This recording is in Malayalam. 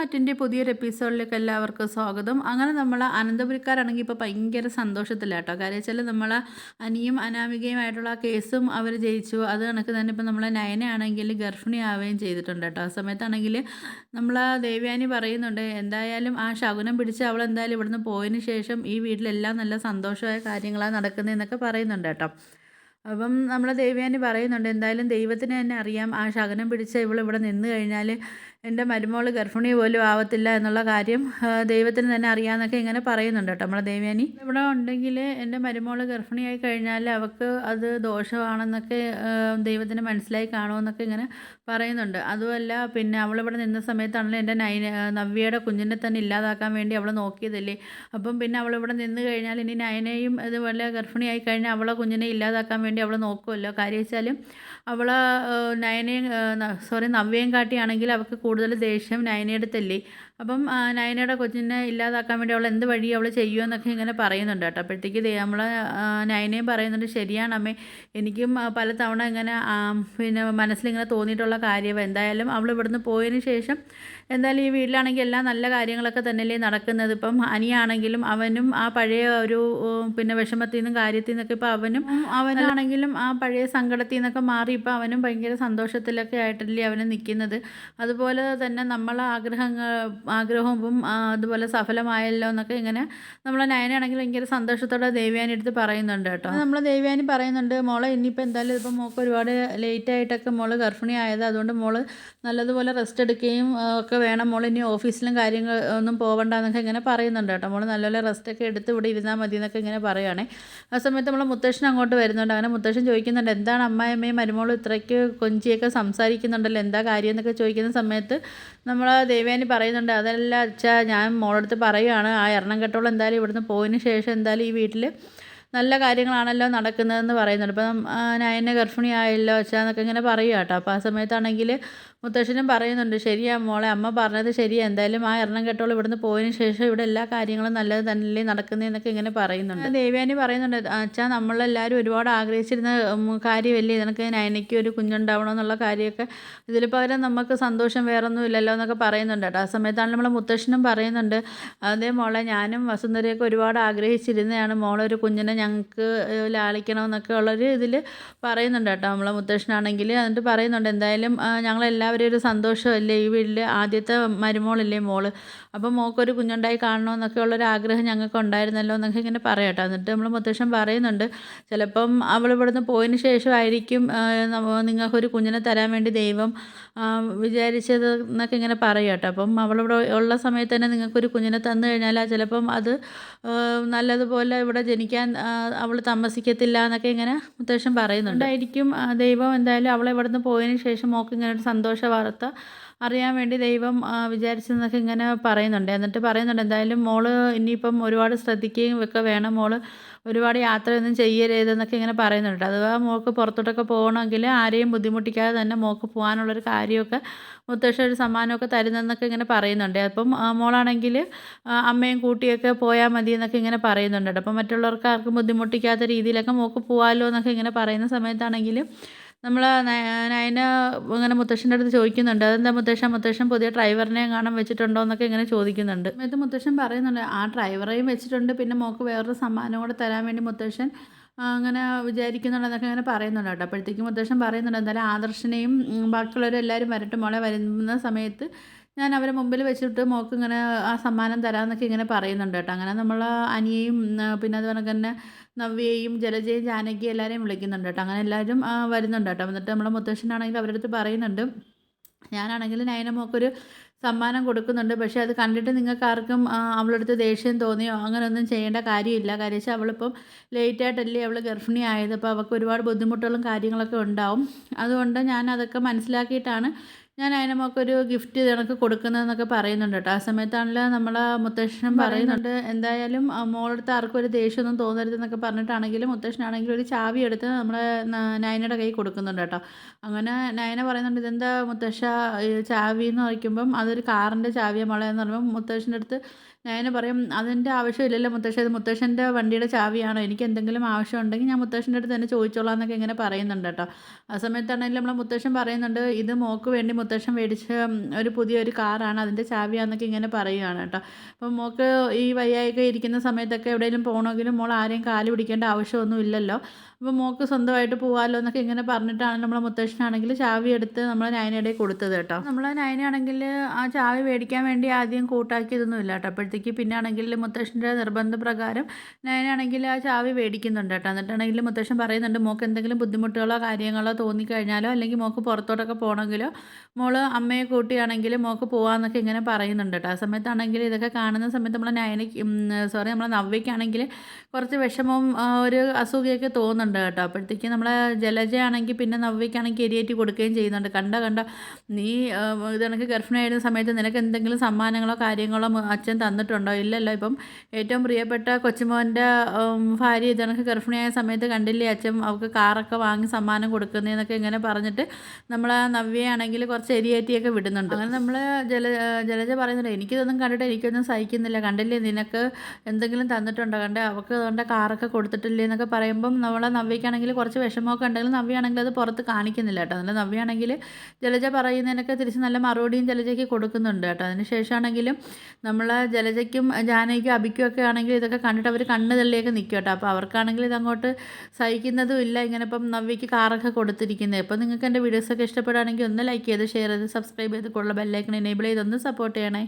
മാറ്റിന്റെ പുതിയൊരു എപ്പിസോഡിലേക്ക് എല്ലാവർക്കും സ്വാഗതം. അങ്ങനെ നമ്മൾ അനന്തപുരിക്കാരാണെങ്കിൽ ഇപ്പോൾ ഭയങ്കര സന്തോഷത്തിലാണ് കേട്ടോ. കാര്യം വെച്ചാൽ നമ്മൾ അനിയും അനാമികയുമായിട്ടുള്ള കേസും അവർ ജയിച്ചു. അത് കണക്ക് തന്നെ ഇപ്പോൾ നമ്മൾ നയനയാണെങ്കിൽ ഗർഭിണി ആവുകയും ചെയ്തിട്ടുണ്ട് കേട്ടോ. ആ സമയത്താണെങ്കിൽ നമ്മൾ ദേവ്യാനി പറയുന്നുണ്ട് എന്തായാലും ആ ശകുനം പിടിച്ച് അവൾ എന്തായാലും ഇവിടുന്ന് പോയതിന് ശേഷം ഈ വീട്ടിലെല്ലാം നല്ല സന്തോഷമായ കാര്യങ്ങളാണ് നടക്കുന്നതെന്നൊക്കെ പറയുന്നുണ്ട് കേട്ടോ. അപ്പം നമ്മളെ ദേവ്യാനി പറയുന്നുണ്ട് എന്തായാലും ദൈവത്തിന് തന്നെ അറിയാം. ആ ശകനം പിടിച്ച ഇവൾ ഇവിടെ നിന്ന് കഴിഞ്ഞാൽ എന്റെ മരുമോൾ ഗർഭിണി പോലും ആവത്തില്ല എന്നുള്ള കാര്യം ദൈവത്തിന് തന്നെ അറിയാമെന്നൊക്കെ ഇങ്ങനെ പറയുന്നുണ്ട് കേട്ടോ നമ്മളെ ദേവ്യാനി. ഇവിടെ ഉണ്ടെങ്കിൽ എന്റെ മരുമോൾ ഗർഭിണിയായി കഴിഞ്ഞാൽ അവൾക്ക് അത് ദോഷമാണെന്നൊക്കെ ദൈവത്തിന് മനസ്സിലായി കാണുമെന്നൊക്കെ ഇങ്ങനെ പറയുന്നുണ്ട്. അതുമല്ല പിന്നെ അവളിവിടെ നിന്ന സമയത്താണല്ലോ എന്റെ നൈന നവ്യയുടെ കുഞ്ഞിനെ തന്നെ ഇല്ലാതാക്കാൻ വേണ്ടി അവൾ നോക്കിയതല്ലേ? അപ്പം പിന്നെ അവളിവിടെ നിന്ന് കഴിഞ്ഞാൽ ഇനി നയനയും ഇതുപോലെ ഗർഭിണിയായി കഴിഞ്ഞാൽ അവളെ കുഞ്ഞിനെ ഇല്ലാതാക്കാൻ വേണ്ടി അവൾ നോക്കുമല്ലോ. കാര്യം വെച്ചാലും അവളെ നയനയും സോറി നവ്യയും കാട്ടിയാണെങ്കിൽ അവൾക്ക് കൂടുതൽ ദേഷ്യം നയനയുടെ അടുത്തല്ലേ അപ്പം നയനയുടെ കൊച്ചിനെ ഇല്ലാതാക്കാൻ വേണ്ടി അവൾ എന്ത് വഴി അവൾ ചെയ്യുമെന്നൊക്കെ ഇങ്ങനെ പറയുന്നുണ്ട് കേട്ടോ. അപ്പോഴത്തേക്ക് നമ്മൾ നയനയും പറയുന്നുണ്ട് ശരിയാണ് അമ്മേ എനിക്കും പല തവണ ഇങ്ങനെ പിന്നെ മനസ്സിലിങ്ങനെ തോന്നിയിട്ടുള്ള കാര്യം എന്തായാലും അവൾ ഇവിടുന്ന് പോയതിന് ശേഷം എന്തായാലും ഈ വീട്ടിലാണെങ്കിൽ എല്ലാ നല്ല കാര്യങ്ങളൊക്കെ തന്നെയല്ലേ നടക്കുന്നത്. ഇപ്പം അനിയാണെങ്കിലും അവനും ആ പഴയ ഒരു പിന്നെ വിഷമത്തിൽ നിന്നും കാര്യത്തിൽ നിന്നൊക്കെ ഇപ്പോൾ അവനും അവനാണെങ്കിലും ആ പഴയ സങ്കടത്തിൽ നിന്നൊക്കെ മാറി ഇപ്പോൾ അവനും ഭയങ്കര സന്തോഷത്തിലൊക്കെ ആയിട്ടല്ലേ അവന് നിൽക്കുന്നത്. അതുപോലെ തന്നെ നമ്മളെ ആഗ്രഹങ്ങൾ ആഗ്രഹവും ഇപ്പം അതുപോലെ സഫലമായല്ലോ എന്നൊക്കെ ഇങ്ങനെ നമ്മളെ നയനാണെങ്കിൽ ഭയങ്കര സന്തോഷത്തോടെ ദേവ്യാനി എടുത്ത് പറയുന്നുണ്ട് കേട്ടോ. നമ്മൾ ദേവ്യാനി പറയുന്നുണ്ട് മോളെ ഇനിയിപ്പോൾ എന്തായാലും ഇപ്പം മോൾക്ക് ഒരുപാട് ലേറ്റ് ആയിട്ടൊക്കെ മോൾ ഗർഭിണി ആയത് അതുകൊണ്ട് മോൾ നല്ലതുപോലെ റെസ്റ്റ് എടുക്കുകയും ഒക്കെ വേണം. മോൾ ഇനി ഓഫീസിലും കാര്യങ്ങൾ ഒന്നും പോകണ്ട എന്നൊക്കെ ഇങ്ങനെ പറയുന്നുണ്ട് കേട്ടോ. മോൾ നല്ലപോലെ റെസ്റ്റ് ഒക്കെ എടുത്ത് ഇവിടെ ഇരുന്നാൽ മതി എന്നൊക്കെ ഇങ്ങനെ പറയുകയാണേ ആ സമയത്ത് നമ്മളെ മുത്തശ്ശൻ അങ്ങോട്ട് വരുന്നുണ്ട്. അങ്ങനെ മുത്തശ്ശൻ ചോദിക്കുന്നുണ്ട് എന്താണ് അമ്മായിയമ്മയും മരുമോളും ഇത്രയ്ക്ക് കൊഞ്ചിയൊക്കെ സംസാരിക്കുന്നുണ്ടല്ലോ? എന്താ കാര്യം? എന്നൊക്കെ ചോദിക്കുന്ന സമയത്ത് നമ്മൾ ദേവ്യാനി പറയുന്നുണ്ട് അതല്ല അച്ഛാ ഞാൻ മോളടുത്ത് പറയുകയാണ് ആ എണ്ണം കെട്ടോളം എന്തായാലും ഇവിടുന്ന് പോയതിന് ശേഷം എന്തായാലും ഈ വീട്ടിൽ നല്ല കാര്യങ്ങളാണല്ലോ നടക്കുന്നതെന്ന് പറയുന്നുണ്ട്. ഇപ്പം നയനെ ഗർഭിണി ആയല്ലോ അച്ഛാ എന്നൊക്കെ ഇങ്ങനെ പറയുക കേട്ടോ. അപ്പോൾ ആ സമയത്താണെങ്കിൽ മുത്തശ്ശനും പറയുന്നുണ്ട് ശരിയാ മോളെ അമ്മ പറഞ്ഞത് ശരിയാ. എന്തായാലും ആ എണ്ണം കെട്ടോളം ഇവിടുന്ന് പോയതിന് ശേഷം ഇവിടെ എല്ലാ കാര്യങ്ങളും നല്ലത് തന്നെ നടക്കുന്നതെന്നൊക്കെ ഇങ്ങനെ പറയുന്നുണ്ട്. ദേവ്യാനി പറയുന്നുണ്ട് അച്ഛാ നമ്മളെല്ലാവരും ഒരുപാട് ആഗ്രഹിച്ചിരുന്ന കാര്യമല്ലേ? നിനക്ക് നയനയ്ക്ക് ഒരു കുഞ്ഞുണ്ടാവണം എന്നുള്ള കാര്യമൊക്കെ. ഇതിൽ പകരം നമുക്ക് സന്തോഷം വേറൊന്നും ഇല്ലല്ലോ എന്നൊക്കെ പറയുന്നുണ്ട് കേട്ടോ. ആ സമയത്താണ് നമ്മളെ മുത്തശ്ശനും പറയുന്നുണ്ട് അതേ മോളെ ഞാനും വസുന്ധരയൊക്കെ ഒരുപാട് ആഗ്രഹിച്ചിരുന്നതാണ്. മോളെ ഒരു കുഞ്ഞിനെ ഞങ്ങൾക്ക് ലാളിക്കണമെന്നൊക്കെ ഉള്ളൊരു ഇതിൽ പറയുന്നുണ്ട് കേട്ടോ നമ്മളെ മുത്തശ്ശനാണെങ്കിൽ എന്നിട്ട് പറയുന്നുണ്ട് എന്തായാലും ആ, ഞങ്ങളെല്ലാവരും ഒരു സന്തോഷമല്ലേ? ഈ വീട്ടിൽ ആദ്യത്തെ മരുമോളല്ലേ മോൾ? അപ്പം മോക്കൊരു കുഞ്ഞുണ്ടായി കാണണമെന്നൊക്കെ ഉള്ളൊരു ആഗ്രഹം ഞങ്ങൾക്ക് ഉണ്ടായിരുന്നല്ലോ എന്നൊക്കെ ഇങ്ങനെ പറയട്ടോ. എന്നിട്ട് നമ്മൾ മുത്തശ്ശൻ പറയുന്നുണ്ട് ചിലപ്പം അവൾ ഇവിടുന്ന് പോയതിന് ശേഷമായിരിക്കും നിങ്ങൾക്കൊരു കുഞ്ഞിനെ തരാൻ വേണ്ടി ദൈവം വിചാരിച്ചത് എന്നൊക്കെ ഇങ്ങനെ പറയട്ടോ. അപ്പം അവളിവിടെ ഉള്ള സമയത്ത് തന്നെ നിങ്ങൾക്കൊരു കുഞ്ഞിനെ തന്നു കഴിഞ്ഞാൽ ചിലപ്പം അത് നല്ലതുപോലെ ഇവിടെ ജനിക്കാൻ അവൾ താമസിക്കത്തില്ല എന്നൊക്കെ ഇങ്ങനെ മുത്തശ്ശൻ പറയുന്നുണ്ടായിരിക്കും ദൈവം എന്തായാലും അവളെ ഇവിടുന്ന് പോയതിന് ശേഷം മോക്ക് ഇങ്ങനെ ഒരു സന്തോഷ വാർത്ത അറിയാൻ വേണ്ടി ദൈവം വിചാരിച്ചെന്നൊക്കെ ഇങ്ങനെ പറയുന്നുണ്ട്. എന്നിട്ട് പറയുന്നുണ്ട് എന്തായാലും മോൾ ഇനിയിപ്പം ഒരുപാട് ശ്രദ്ധിക്കുകയും ഒക്കെ വേണം. മോൾ ഒരുപാട് യാത്രയൊന്നും ചെയ്യരുതെന്നൊക്കെ ഇങ്ങനെ പറയുന്നുണ്ട്. അഥവാ മോൾക്ക് പുറത്തോട്ടൊക്കെ പോകണമെങ്കിൽ ആരെയും ബുദ്ധിമുട്ടിക്കാതെ തന്നെ മോൾക്ക് പോകാനുള്ളൊരു കാര്യമൊക്കെ മുത്തശ്ശ ഒരു സമ്മാനമൊക്കെ തരുന്നെന്നൊക്കെ ഇങ്ങനെ പറയുന്നുണ്ട്. അപ്പം മോളാണെങ്കിൽ അമ്മയും കൂട്ടിയൊക്കെ പോയാൽ മതി എന്നൊക്കെ ഇങ്ങനെ പറയുന്നുണ്ട്. അപ്പം മറ്റുള്ളവർക്ക് ആർക്കും ബുദ്ധിമുട്ടിക്കാത്ത രീതിയിലൊക്കെ മോൾക്ക് പോകാമല്ലോ എന്നൊക്കെ ഇങ്ങനെ പറയുന്ന സമയത്താണെങ്കിൽ നമ്മൾ നയന ഇങ്ങനെ മുത്തശ്ശന്റെ അടുത്ത് ചോദിക്കുന്നുണ്ട്. അതെന്താ മുത്തശ്ശൻ മുത്തശ്ശൻ പുതിയ ഡ്രൈവറിനെ കാണാൻ വെച്ചിട്ടുണ്ടോ? എന്നൊക്കെ ഇങ്ങനെ ചോദിക്കുന്നുണ്ട്. ഇത് മുത്തശ്ശൻ പറയുന്നുണ്ട് ആ ഡ്രൈവറെയും വെച്ചിട്ടുണ്ട്. പിന്നെ മോക്ക് വേറൊരു സമ്മാനം കൂടെ തരാൻ വേണ്ടി മുത്തശ്ശൻ അങ്ങനെ അങ്ങനെ വിചാരിക്കുന്നുണ്ടെന്നൊക്കെ ഇങ്ങനെ പറയുന്നുണ്ട് കേട്ടോ. അപ്പോഴത്തേക്കും മുത്തശ്ശൻ പറയുന്നുണ്ട് എന്തായാലും ആദർശനെയും ബാക്കിയുള്ളവരും എല്ലാവരും വരട്ടെ മോളെ. വരുന്ന സമയത്ത് ഞാൻ അവരെ മുമ്പിൽ വെച്ചിട്ട് മോൾക്ക് ഇങ്ങനെ ആ സമ്മാനം തരാമെന്നൊക്കെ ഇങ്ങനെ പറയുന്നുണ്ട് കേട്ടോ. അങ്ങനെ നമ്മൾ അനിയെയും പിന്നെ അതുപോലെ തന്നെ നവ്യയും ജലജയും ജാനകി എല്ലാവരെയും വിളിക്കുന്നുണ്ട് കേട്ടോ. അങ്ങനെ എല്ലാവരും വരുന്നുണ്ട് കേട്ടോ. എന്നിട്ട് നമ്മളെ മുത്തശ്ശനാണെങ്കിൽ അവരുടെ അടുത്ത് പറയുന്നുണ്ട്. ഞാനാണെങ്കിൽ നയന മോക്കൊരു സമ്മാനം കൊടുക്കുന്നുണ്ട്. പക്ഷേ അത് കണ്ടിട്ട് നിങ്ങൾക്ക് ആർക്കും ആ, അവളുടെ അടുത്ത് ദേഷ്യം തോന്നിയോ? അങ്ങനെയൊന്നും ചെയ്യേണ്ട കാര്യമില്ല. കാര്യം വെച്ചാൽ അവളിപ്പം ലേറ്റായിട്ടല്ലേ അവൾ ഗർഭിണി ആയത്. അപ്പോൾ അവൾക്ക് ഒരുപാട് ബുദ്ധിമുട്ടുകളും കാര്യങ്ങളൊക്കെ ഉണ്ടാവും. അതുകൊണ്ട് ഞാൻ അതൊക്കെ മനസ്സിലാക്കിയിട്ടാണ് ഞാൻ അതിനമൊക്കൊരു ഗിഫ്റ്റ് കണക്ക് കൊടുക്കുന്നതെന്നൊക്കെ പറയുന്നുണ്ട് കേട്ടോ. ആ സമയത്താണല്ലോ നമ്മളെ മുത്തശ്ശനും പറയുന്നുണ്ട്. എന്തായാലും മോളടുത്ത് ആർക്കും ഒരു ദേഷ്യമൊന്നും തോന്നരുതെന്നൊക്കെ പറഞ്ഞിട്ടാണെങ്കിലും മുത്തശ്ശനാണെങ്കിലും ഒരു ചാവി എടുത്ത് നമ്മളെ നയനയുടെ കൈ കൊടുക്കുന്നുണ്ട് കേട്ടോ. അങ്ങനെ നയന പറയുന്നുണ്ട് ഇതെന്താ മുത്തശ്ശ ചാവി? എന്ന് വയ്ക്കുമ്പം അതൊരു കാറിന്റെ ചാവിയാണ് മോളെ എന്ന് പറയുമ്പോൾ മുത്തശ്ശന്റെ അടുത്ത് നയന പറയും അതിന്റെ ആവശ്യമില്ലല്ലോ മുത്തശ്ശ ഇത് മുത്തശ്ശന്റെ വണ്ടിയുടെ ചാവിയാണോ? എനിക്ക് എന്തെങ്കിലും ആവശ്യമുണ്ടെങ്കിൽ ഞാൻ മുത്തശ്ശന്റെ അടുത്ത് തന്നെ ചോദിച്ചോളാം എന്നൊക്കെ ഇങ്ങനെ പറയുന്നുണ്ട് കേട്ടോ. ആ സമയത്താണെങ്കിലും നമ്മളെ മുത്തശ്ശൻ പറയുന്നുണ്ട് ഇത് മോക്ക് വേണ്ടി മുത്തശ്ശൻ മേടിച്ച ഒരു പുതിയൊരു കാറാണ് അതിന്റെ ചാവിയാണെന്നൊക്കെ ഇങ്ങനെ പറയുകയാണ് കേട്ടോ. അപ്പം മോക്ക് ഈ വയ്യായൊക്കെ ഇരിക്കുന്ന സമയത്തൊക്കെ എവിടെയെങ്കിലും പോകണമെങ്കിലും മോൾ ആരെയും കാൽ പിടിക്കേണ്ട ആവശ്യമൊന്നും ഇല്ലല്ലോ. അപ്പോൾ മോക്ക് സ്വന്തമായിട്ട് പോകാമല്ലോ എന്നൊക്കെ ഇങ്ങനെ പറഞ്ഞിട്ടാണ് നമ്മളെ മുത്തശ്ശനാണെങ്കിൽ ചാവി എടുത്ത് നമ്മൾ നയനയുടെ കൊടുത്തത് കേട്ടോ. നമ്മളെ നയനാണെങ്കിൽ ആ ചാവി മേടിക്കാൻ വേണ്ടി ആദ്യം കൂട്ടാക്കിയതൊന്നും ഇല്ല കേട്ടോ. അപ്പോഴത്തേക്ക് പിന്നെ ആണെങ്കിൽ മുത്തശ്ശന്റെ നിർബന്ധപ്രകാരം നയനാണെങ്കിൽ ആ ചാവി മേടിക്കുന്നുണ്ട് കേട്ടോ. എന്നിട്ടാണെങ്കിൽ മുത്തശ്ശൻ പറയുന്നുണ്ട് മോൾക്ക് എന്തെങ്കിലും ബുദ്ധിമുട്ടുകളോ കാര്യങ്ങളോ തോന്നിക്കഴിഞ്ഞാലോ അല്ലെങ്കിൽ മോൾക്ക് പുറത്തോട്ടൊക്കെ പോകണമെങ്കിലോ മോൾ അമ്മയെ കൂട്ടിയാണെങ്കിൽ മോൾക്ക് പോകാമെന്നൊക്കെ ഇങ്ങനെ പറയുന്നുണ്ട് കേട്ടോ. ആ സമയത്താണെങ്കിൽ ഇതൊക്കെ കാണുന്ന സമയത്ത് നമ്മളെ നയനയ്ക്ക് സോറി നമ്മളെ നവ്യയ്ക്കാണെങ്കിൽ കുറച്ച് വിഷമവും ഒരു അസുഖമൊക്കെ തോന്നുന്നുണ്ട് കേട്ടോ. അപ്പോഴത്തേക്ക് നമ്മളെ ജലജയാണെങ്കിൽ പിന്നെ നവ്യയ്ക്കാണെങ്കിൽ എരിയേറ്റി കൊടുക്കുകയും ചെയ്യുന്നുണ്ട്. കണ്ട കണ്ട? നീ ആ, ഇത് കണക്ക് ഗർഭിണിയായിരുന്ന സമയത്ത് നിനക്ക് എന്തെങ്കിലും സമ്മാനങ്ങളോ കാര്യങ്ങളോ അച്ഛൻ അച്ഛൻ തന്നിട്ടുണ്ടോ ഇല്ലല്ലോ. ഇപ്പം ഏറ്റവും പ്രിയപ്പെട്ട കൊച്ചുമോന്റെ ഭാര്യ ഇത് ഗർഭിണിയായ സമയത്ത് കണ്ടില്ലേ? അച്ഛൻ അവൾക്ക് കാറൊക്കെ വാങ്ങി സമ്മാനം കൊടുക്കുന്നതെന്നൊക്കെ ഇങ്ങനെ പറഞ്ഞിട്ട് നമ്മൾ ആ നവ്യയാണെങ്കിൽ കുറച്ച് എരിയേറ്റിയൊക്കെ വിടുന്നുണ്ട്. അങ്ങനെ നമ്മൾ ജല ജലജ പറയുന്നുണ്ട് എനിക്കിതൊന്നും കണ്ടിട്ട് എനിക്കൊന്നും സഹിക്കുന്നില്ല. കണ്ടില്ലേ? നിനക്ക് എന്തെങ്കിലും തന്നിട്ടുണ്ടോ? കണ്ടേ? അവൾക്ക് അതുകൊണ്ട് കാറൊക്കെ കൊടുത്തിട്ടില്ലേ? എന്നൊക്കെ പറയുമ്പം നമ്മളെ നവ്യക്കാണെങ്കിൽ കുറച്ച് വിഷമമൊക്കെ ഉണ്ടെങ്കിലും നവ്യാണെങ്കിൽ അത് പുറത്ത് കാണിക്കുന്നില്ല കേട്ടോ. അതിന്റെ നവ്യാണെങ്കിൽ ജലജ പറയുന്നതിനൊക്കെ തിരിച്ച് നല്ല മറുപടിയും ജലജയ്ക്ക് കൊടുക്കുന്നുണ്ട് കേട്ടോ. അതിന് ശേഷമാണെങ്കിലും നമ്മൾ ജലജയ്ക്കും ജാനയ്ക്കും അബിക്കും ഒക്കെ ആണെങ്കിൽ ഇതൊക്കെ കണ്ടിട്ട് അവർ കണ്ണ് തള്ളിയൊക്കെ നിൽക്കും കേട്ടോ. അപ്പോൾ അവർക്കാണെങ്കിൽ ഇതങ്ങോട്ട് സഹിക്കുന്നതും ഇല്ല. ഇങ്ങനെ ഇപ്പം നവ്യയ്ക്ക് കാറൊക്കെ കൊടുത്തിരിക്കുന്നത്. അപ്പോൾ നിങ്ങൾക്ക് എന്റെ വീഡിയോസൊക്കെ ഇഷ്ടപ്പെടുകയാണെങ്കിൽ ഒന്ന് ലൈക്ക് ചെയ്ത് ഷെയർ ചെയ്ത് സബ്സ്ക്രൈബ് ചെയ്ത് കൂടുതൽ ബെല്ലൈക്കൺ എനേബിൾ ചെയ്ത് ഒന്ന് സപ്പോർട്ട് ചെയ്യണേ.